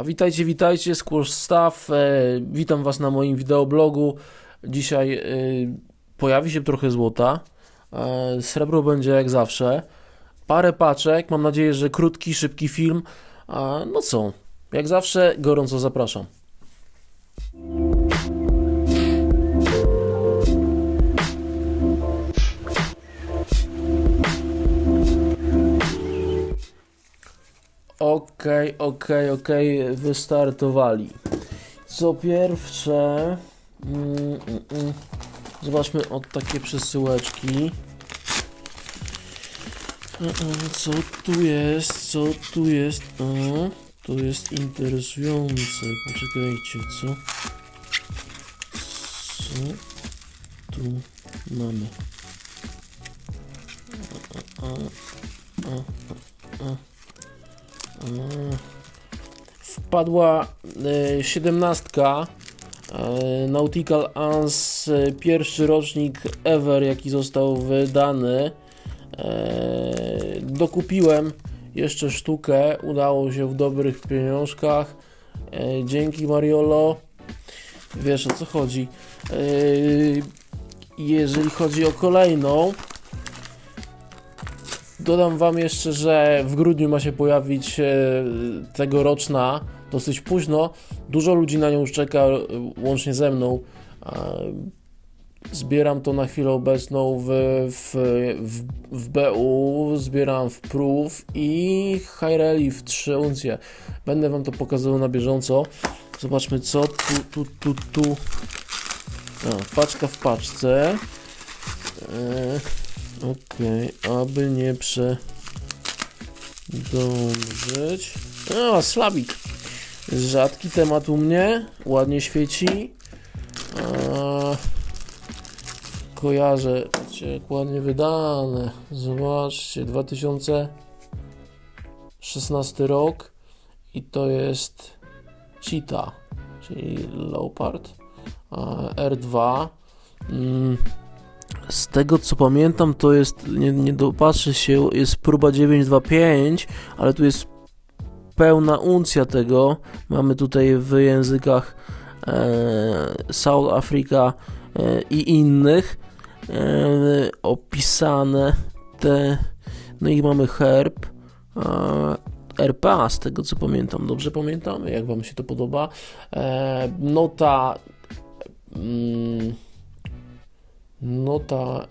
A witajcie, witajcie, Squash Staff. E, witam Was na moim wideoblogu. Dzisiaj e, pojawi się trochę złota. E, srebro będzie jak zawsze. Parę paczek. Mam nadzieję, że krótki, szybki film. A, no co, jak zawsze, gorąco zapraszam. Okej, okej, okej, wystartowali. Co pierwsze, mm, mm, mm. zobaczmy od takie przesyłeczki. E, e, Co tu jest? Co tu jest? O, to jest interesujące. Poczekajcie, co? Co tu mamy? A, a, a, a. Mm. Wpadła e, siedemnastka e, Nautical Ans, e, pierwszy rocznik ever, jaki został wydany. Dokupiłem jeszcze sztukę, udało się w dobrych pieniążkach. Dzięki Mariolo. Wiesz o co chodzi. Jeżeli chodzi o kolejną, Dodam Wam jeszcze, że w grudniu ma się pojawić e, tegoroczna, dosyć późno. Dużo ludzi na nią już czeka, e, łącznie ze mną. Zbieram to na chwilę obecną w, w, w, w BU, zbieram w Proof i High Relief 3 uncje. Będę Wam to pokazywał na bieżąco. Zobaczmy co tu, tu, tu, tu. A, paczka w paczce. E, Okej, aby nie przedążyć. O, slabik. Rzadki temat u mnie. Ładnie świeci. A, kojarzę. Patrzcie, jak ładnie wydane. Zobaczcie, 2016 rok. I to jest Cheetah, czyli Leopard. A, R2. Mm. Z tego co pamiętam, to jest, nie, nie dopatrzę się, jest próba 925, ale tu jest pełna uncja tego. Mamy tutaj w językach e, South Africa e, i innych e, opisane te. No i mamy herb. RPA, z tego co pamiętam. Dobrze pamiętam? Jak Wam się to podoba? E, nota. Mm, nota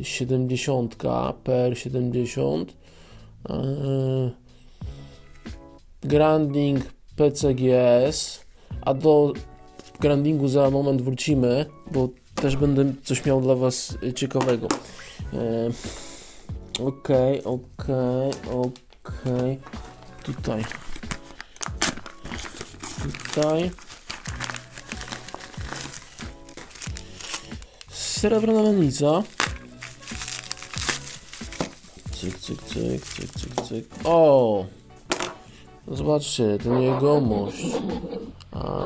e, 70 PR70 e, Granding PCGS a do Grandingu za moment wrócimy, bo też będę coś miał dla Was ciekawego. E, Okej, okej, okej. Tutaj. Tutaj. Srebrna mennica. Cyk, cyk, cyk, cyk, cyk, cyk. O! Zobaczcie, ten jegomość. A,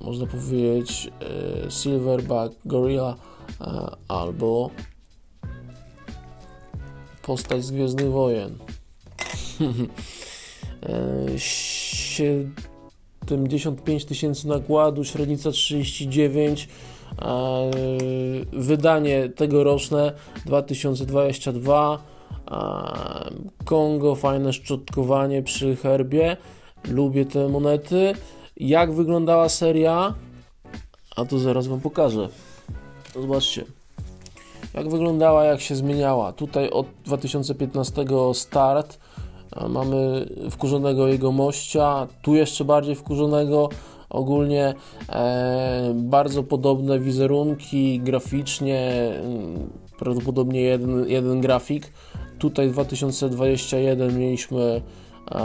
można powiedzieć e, Silverback Gorilla e, albo postać z Gwiezdnych Wojen. e, 75 tysięcy nakładu, średnica 39 E, wydanie tegoroczne 2022 e, Kongo, fajne szczotkowanie przy herbie. Lubię te monety. Jak wyglądała seria? A to zaraz Wam pokażę. Zobaczcie. Jak wyglądała, jak się zmieniała? Tutaj od 2015 start mamy wkurzonego jego mościa tu jeszcze bardziej wkurzonego ogólnie e, bardzo podobne wizerunki graficznie, mm, prawdopodobnie jeden, jeden grafik. Tutaj 2021 mieliśmy e,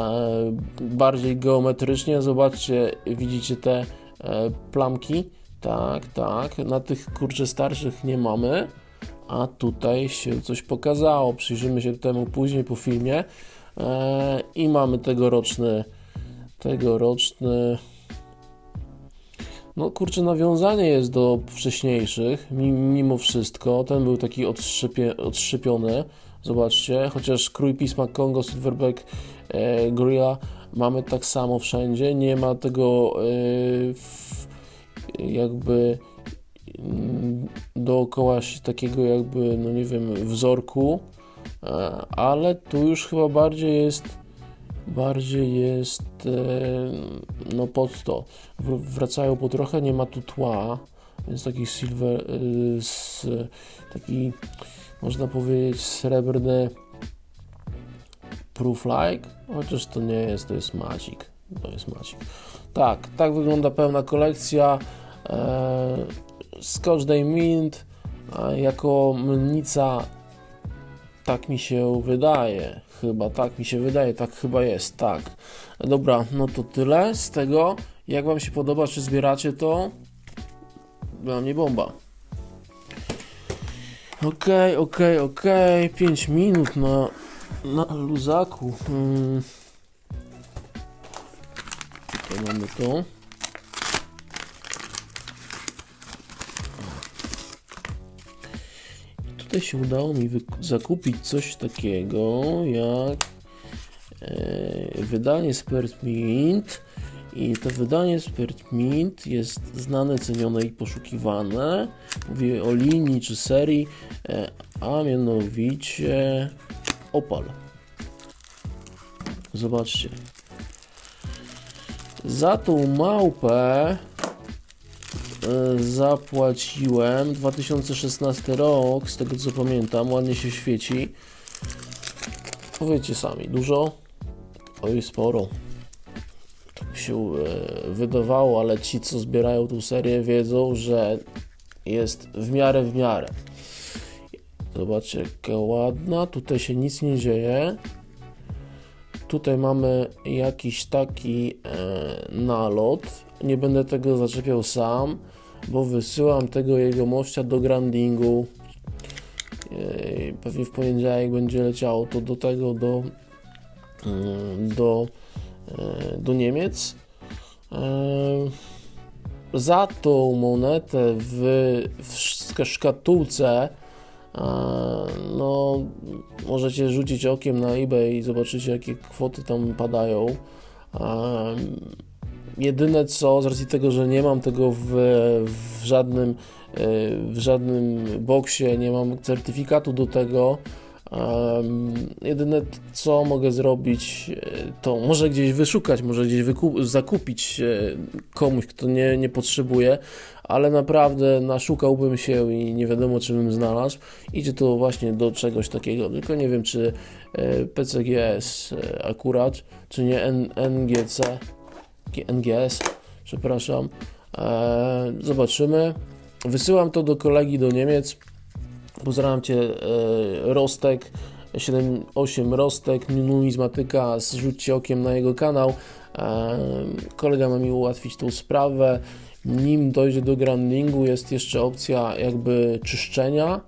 bardziej geometrycznie. Zobaczcie, widzicie te e, plamki. Tak, tak. Na tych kurczę starszych nie mamy, a tutaj się coś pokazało. Przyjrzymy się temu później po filmie. I mamy tegoroczny tegoroczny no kurczę, nawiązanie jest do wcześniejszych, mimo wszystko. Ten był taki odszczepie, odszypiony, zobaczcie. Chociaż Krój Pisma Kongo, Silverback, e, Gorilla mamy tak samo wszędzie, nie ma tego jakby mm, dookoła takiego jakby, no nie wiem, wzorku, ale tu już chyba bardziej jest bardziej jest no pod to wracają po trochę, nie ma tu tła więc taki silver taki można powiedzieć srebrny proof like, chociaż to nie jest, to jest macik. To jest macik. Tak, tak wygląda pełna kolekcja. E, Scotch Day Mint jako mnica tak mi się wydaje. Chyba tak mi się wydaje, tak chyba jest, tak. Dobra, no to tyle z tego. Jak Wam się podoba, czy zbieracie to? Dla mnie bomba. Okej, okay, okej, okay, okej. Okay. 5 minut na na luzaku. Hmm. Tutaj mamy to. Tutaj się udało mi zakupić coś takiego jak e, wydanie Spirit Mint. I to wydanie Spirit Mint jest znane, cenione i poszukiwane. Mówię o linii czy serii, e, a mianowicie opal. Zobaczcie. Za tą małpę zapłaciłem 2016 rok, z tego co pamiętam, ładnie się świeci. Powiedzcie sami, dużo? Oj, sporo. Tak się e, wydawało, ale ci, co zbierają tą serię, wiedzą, że jest w miarę w miarę. Zobaczcie, jaka ładna. Tutaj się nic nie dzieje. Tutaj mamy jakiś taki e, nalot. Nie będę tego zaczepiał sam, bo wysyłam tego jego mościa do grandingu. E, pewnie w poniedziałek będzie leciało to do tego, do, mm, do, e, do Niemiec. E, za tą monetę w, w szkatułce no możecie rzucić okiem na eBay i zobaczycie jakie kwoty tam padają. Jedyne co, z racji tego, że nie mam tego w, w żadnym e, w żadnym boksie, nie mam certyfikatu do tego, jedyne co mogę zrobić, e, to może gdzieś wyszukać, może gdzieś zakupić e, komuś, kto nie, nie potrzebuje, ale naprawdę naszukałbym się i nie wiadomo, czy bym znalazł. Idzie to właśnie do czegoś takiego, tylko nie wiem, czy PCGS akurat, czy nie NGC, NGS, przepraszam. Zobaczymy. Wysyłam to do kolegi do Niemiec Pozdrawiam Cię e, Rostek, 7-8 Rostek, numizmatyka, zrzućcie okiem na jego kanał. E, kolega ma mi ułatwić tą sprawę. Nim dojdzie do groundingu jest jeszcze opcja jakby czyszczenia.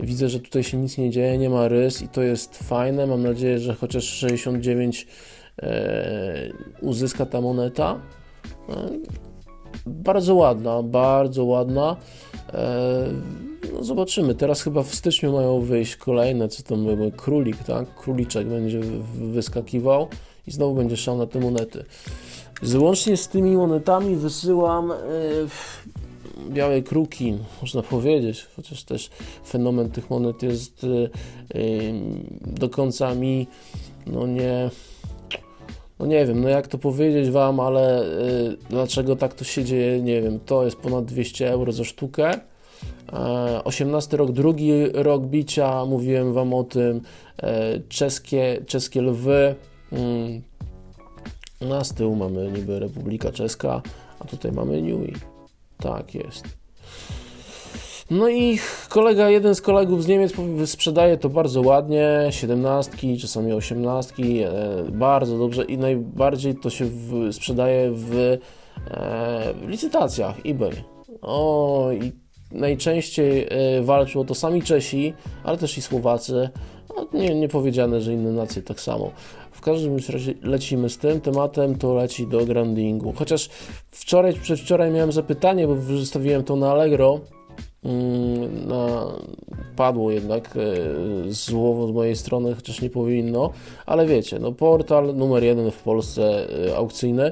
Widzę, że tutaj się nic nie dzieje, nie ma rys i to jest fajne. Mam nadzieję, że chociaż 69 e, uzyska ta moneta. E, bardzo ładna, bardzo ładna. E, no zobaczymy. Teraz chyba w styczniu mają wyjść kolejne, co to były, królik, tak? Króliczek będzie wyskakiwał i znowu będzie szał na te monety. Złącznie z tymi monetami wysyłam białe kruki, można powiedzieć, chociaż też fenomen tych monet jest do końca mi, no nie, no nie wiem, no jak to powiedzieć Wam, ale yy, dlaczego tak to się dzieje, nie wiem, to jest ponad 200 euro za sztukę, 18 e, rok, drugi rok bicia, mówiłem Wam o tym, e, czeskie, czeskie lwy, mm, na z tyłu mamy niby Republika Czeska, a tutaj mamy Newey. Tak jest. No i kolega, jeden z kolegów z Niemiec sprzedaje to bardzo ładnie, 17, czasami 18, e, bardzo dobrze i najbardziej to się w, sprzedaje w, w licytacjach eBay. O, i najczęściej e, walczą o to sami Czesi, ale też i Słowacy. No, nie, nie powiedziane, że inne nacje tak samo. W każdym razie lecimy z tym tematem, to leci do groundingu. Chociaż wczoraj, przedwczoraj miałem zapytanie, bo wystawiłem to na Allegro na, padło jednak e, słowo z mojej strony, chociaż nie powinno, ale wiecie, no portal numer jeden w Polsce e, aukcyjny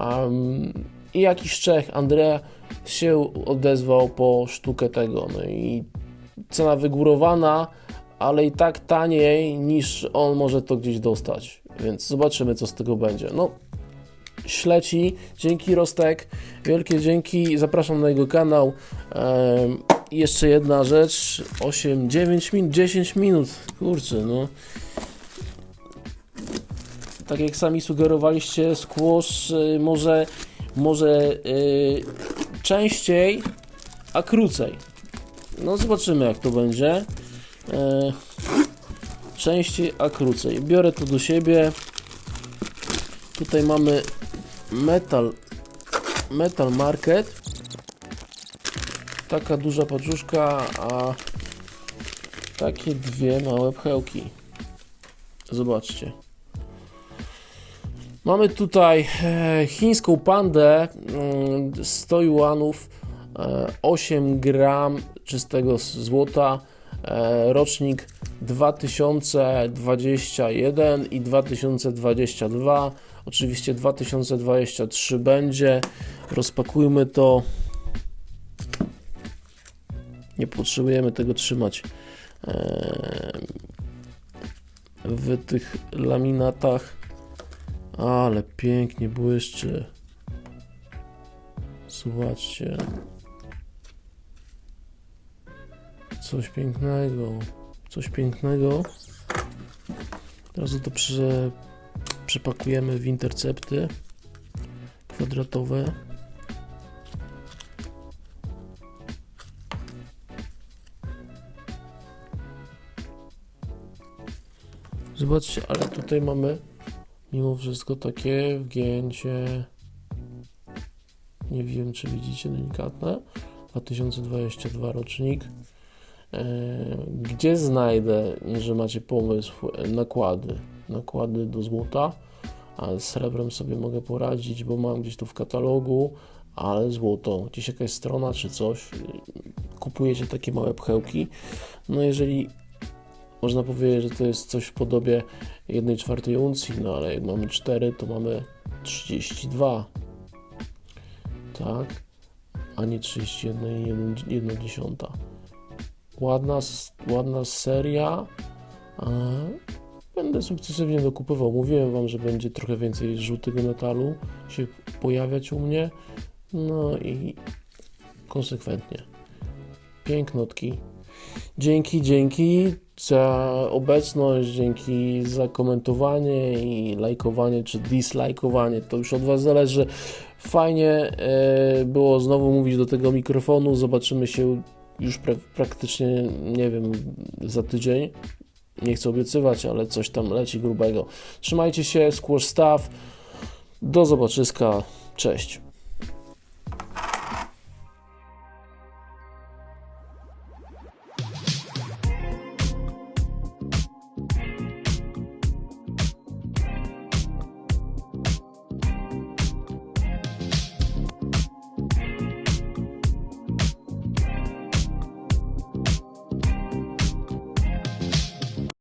um, i jakiś Czech, Andrea się odezwał po sztukę tego, no i cena wygórowana, ale i tak taniej niż on może to gdzieś dostać, więc zobaczymy co z tego będzie. No śleci. Dzięki Rostek, wielkie dzięki. Zapraszam na jego kanał. Jeszcze jedna rzecz. 8, 9 minut, 10 minut. Kurczę, no. Tak jak sami sugerowaliście, squash y, może, może y, częściej, a krócej. No zobaczymy jak to będzie. E, częściej, a krócej. Biorę to do siebie. Tutaj mamy Metal Metal Market. Taka duża paczuszka, a takie dwie małe pchełki. Zobaczcie. Mamy tutaj e, chińską pandę 100 mm, juanów 8 e, gram czystego złota e, rocznik 2021 i 2022 Oczywiście 2023 będzie. Rozpakujmy to. Nie potrzebujemy tego trzymać w tych laminatach. Ale pięknie błyszczy. Zobaczcie. Coś pięknego. Coś pięknego. Teraz to prze, przepakujemy w intercepty kwadratowe. Zobaczcie, ale tutaj mamy mimo wszystko takie wgięcie. Nie wiem, czy widzicie delikatne. 2022 rocznik. E, gdzie znajdę, że macie pomysł, nakłady? nakłady do złota, a z srebrem sobie mogę poradzić, bo mam gdzieś tu w katalogu, ale złoto, gdzieś jakaś strona czy coś, kupujecie takie małe pchełki. No jeżeli można powiedzieć, że to jest coś w podobie 1 czwartej uncji, no ale jak mamy 4, to mamy 32. Tak? A nie 31 i 1 dziesiąta. Ładna, ładna seria. Będę sukcesywnie dokupywał. Mówiłem Wam, że będzie trochę więcej żółtego metalu się pojawiać u mnie. No i konsekwentnie. Pięknotki. Dzięki, dzięki za obecność, dzięki za komentowanie i lajkowanie czy dislajkowanie. To już od Was zależy. Fajnie e, było znowu mówić do tego mikrofonu. Zobaczymy się już pra praktycznie, nie wiem, za tydzień. Nie chcę obiecywać, ale coś tam leci grubego. Trzymajcie się, Squash Staff. Do zobaczyska. Cześć.